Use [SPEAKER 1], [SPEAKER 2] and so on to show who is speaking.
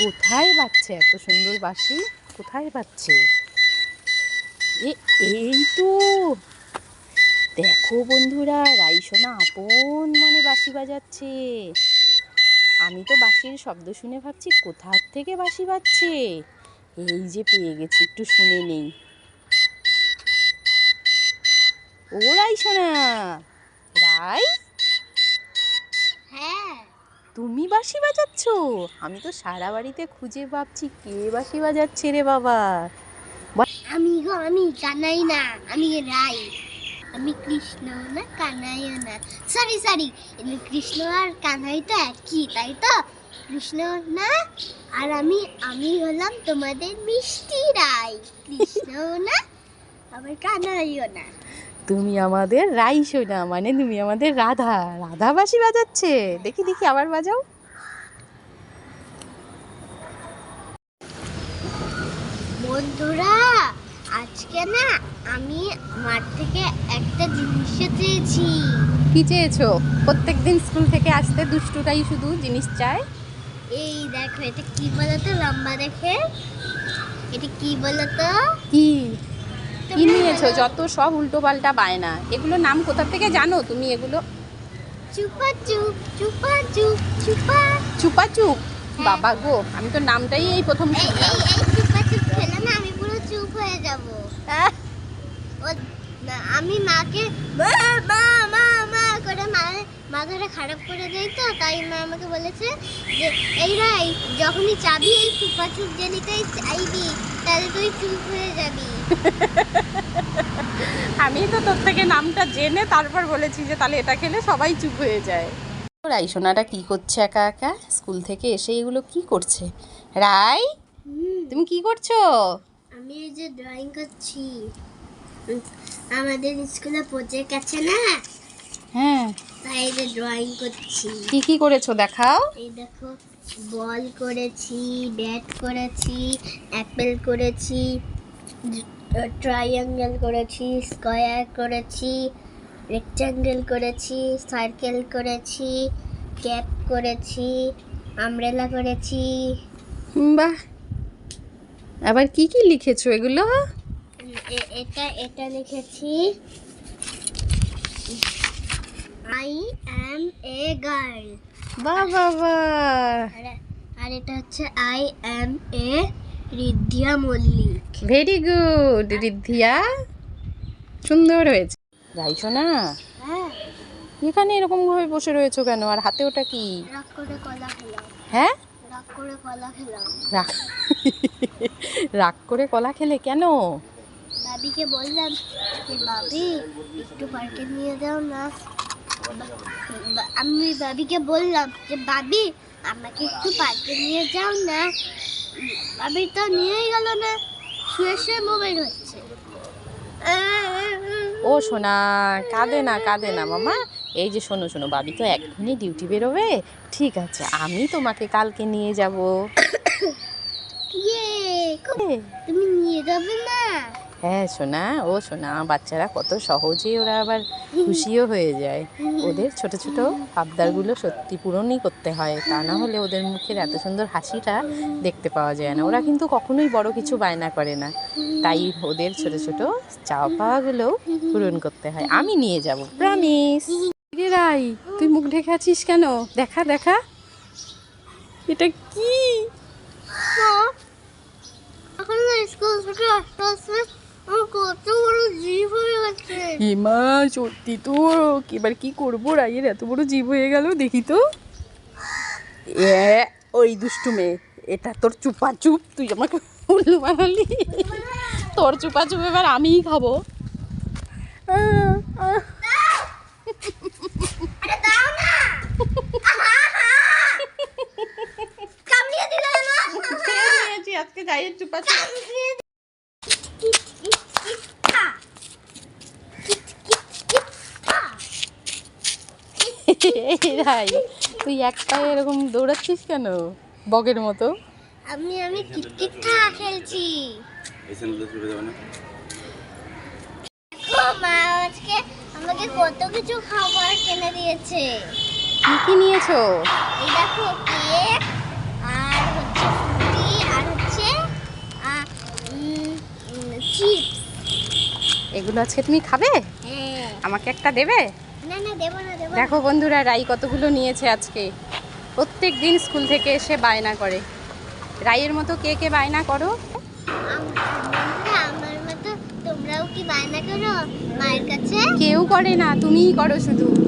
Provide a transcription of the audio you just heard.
[SPEAKER 1] কোথায় পাচ্ছে এত সুন্দর বাঁশি কোথায় পাচ্ছে? এই তো। দেখো বন্ধুরা, রাইসোনা আপন মনে বাঁশি বাজাচ্ছে। আমি তো বাঁশির শব্দ শুনে ভাবছি, কোথার থেকে বাঁশি বাজছে? এই যে পেয়ে গেছি, একটু শুনে নেই। ও রাইসোনা রাই তুমি বাঁশি বাজাচ্ছ? আমি তো সারা বাড়িতে খুঁজে ভাবছি কে বাঁশি বাজাচ্ছে রে বাবা।
[SPEAKER 2] আমি গো, আমি কানাই না আমি রাই। আমি কৃষ্ণ না কানাইও না। সরি সরি কৃষ্ণ আর কানাই তো একই, তাই তো? কৃষ্ণ না, আর আমি আমি হলাম তোমাদের মিষ্টি রাই। কৃষ্ণ না, আবার কানাইও না।
[SPEAKER 1] তুমি আমাদের রাইসোনা মানে তুমি আমাদের রাধা। রাধা বাঁশি বাজাচ্ছে। দেখি দেখি আবার বাজাও।
[SPEAKER 2] বন্ধুরা আজকে না আমি মাঠ থেকে একটা জিনিস চেয়েছি।
[SPEAKER 1] কি চেয়েছো? প্রত্যেক দিন স্কুল থেকে আসতে দুষ্টুটাই শুধু জিনিস চায়।
[SPEAKER 2] এই দেখো এটা কি বলতো? লম্বা দেখে। এটা কি বলতো?
[SPEAKER 1] কি? কি নিয়েছো? যত সব উল্টো পাল্টা বায়না। এগুলো নাম কোথা থেকে জানো তুমি এগুলো?
[SPEAKER 2] চুপা চুপ চুপা চুপ চুপা।
[SPEAKER 1] চুপা চুপ? বাবা গো আমি তো নামটাই এই প্রথম
[SPEAKER 2] চুপা চুপ খেলে না আমি পুরো চুপ হয়ে যাব। না, আমি মাকে মা মা মা করে মা মাথাটা খারাপ করে দেয় তো তাই মা আমাকে বলেছে যে এই রাই যখনই চাবি এই চুপা চুপ জেলিটাই চাইবি তাহলে তুই চুপ হয়ে যাবি।
[SPEAKER 1] আমি তো তোর থেকে নামটা জেনে তারপর বলেছি যে তাহলে এটা খেলে সবাই চুপ হয়ে যায়। রাই সোনাটা কি করছে একা একা? স্কুল থেকে এসে এগুলো কি করছে? রাই তুমি কি করছ?
[SPEAKER 2] আমি এই যে ড্রয়িং করছি। আমাদের স্কুলে প্রজেক্ট আছে না?
[SPEAKER 1] হ্যাঁ।
[SPEAKER 2] তাই যে ড্রয়িং করছি।
[SPEAKER 1] কি কি করেছ দেখাও।
[SPEAKER 2] এই দেখো বল করেছি ব্যাট করেছি অ্যাপেল করেছি ট্রায়াঙ্গেল করেছি স্কয়ার করেছি রেক্ট্যাঙ্গেল করেছি সার্কেল করেছি ক্যাপ করেছি আমব্রেলা করেছি।
[SPEAKER 1] বাহ। আবার কি কি লিখেছো এগুলো?
[SPEAKER 2] এটা এটা লিখেছি। আই অ্যাম এ গার্ল
[SPEAKER 1] বাহ বাহ বাহ
[SPEAKER 2] আর এটা হচ্ছে I am a Riddhiya Mallick.
[SPEAKER 1] Very good Riddhiya. সুন্দর হয়েছে। রাইছো না?
[SPEAKER 2] হ্যাঁ।
[SPEAKER 1] এখানে এরকম ভাবে বসে রয়েছো কেন? আর হাতে ওটা কি?
[SPEAKER 2] রাগ করে কলা খেলাম
[SPEAKER 1] হ্যাঁ?
[SPEAKER 2] রাগ করে কলা খেলাম
[SPEAKER 1] রাগ রাগ করে কলা খেলে কেন?
[SPEAKER 2] বাবিকে বললাম যে বাবি একটু পার্কে নিয়ে যাও না? বা- বা- আমি বাবিকে বললাম যে বাবি আমাকে একটু পার্কে নিয়ে যাও না। বাবি তো নিয়েই গেল না শুয়ে শুয়ে মোবাইল হচ্ছে।
[SPEAKER 1] ও সোনা কাঁদে না কাঁদে না মামা। এই যে শোনো শোনো বাবি তো এক্ষুনি ডিউটি বেরোবে। ঠিক আছে আমি তোমাকে কালকে নিয়ে যাব।
[SPEAKER 2] ইয়ে তুমি নিয়ে যাবে না?
[SPEAKER 1] হ্যাঁ সোনা ও সোনা বাচ্চারা কত সহজেই ওরা আবার খুশিও হয়ে যায়। ওদের ছোট ছোট আবদারগুলো সত্যি পূরণই করতে হয় তা না হলে ওদের মুখের এত সুন্দর হাসিটা দেখতে পাওয়া যায় না। ওরা কিন্তু কখনোই বড় কিছু বায়না করে না তাই ওদের ছোট ছোট চাওয়া পাওয়াগুলোও পূরণ করতে হয়। আমি নিয়ে যাব প্রমিস রাই তুই মুখ ঢেকে আছিস কেন? দেখা দেখা। এটা কি?
[SPEAKER 2] এখন স্কুল থেকে আস্তে আস্তে কত বড় জিভ হয়ে গেছে।
[SPEAKER 1] হিমা সত্যি তো। এবার কি করব রাইয়ের? এত বড় জীব হয়ে গেল দেখি তো। ওই দুষ্টু মেয়ে এটা তোর চুপা চুপ তুই আমাকে উল্লু বানালি। তোর চুপা চুপ এবার আমিই খাব। আজকে যাইয়ের চুপা চুপ এই তুই এক পায়ে এরকম দৌড়াচ্ছিস কেন? বগের মতো?
[SPEAKER 2] আমি আমি কিটকিটা খেলছি। মা আজকে আমাকে কত কিছু খাবার দিয়েছে।
[SPEAKER 1] কি কি নিয়েছো?
[SPEAKER 2] এই দেখো কেক আর হচ্ছে
[SPEAKER 1] আর হচ্ছে এগুলো তুমি খাবে?
[SPEAKER 2] হ্যাঁ।
[SPEAKER 1] আমাকে একটা দেবে? দেখো বন্ধুরা রাই কতগুলো নিয়েছে আজকে। প্রত্যেক দিন স্কুল থেকে এসে বায়না করে। রাইয়ের মতো কে কে বায়না করো?
[SPEAKER 2] আম- বন্ধুরা, আমার মতো তোমরাও কি বায়না মায়ের কাছে?
[SPEAKER 1] কেউ করে না তুমিই করো শুধু।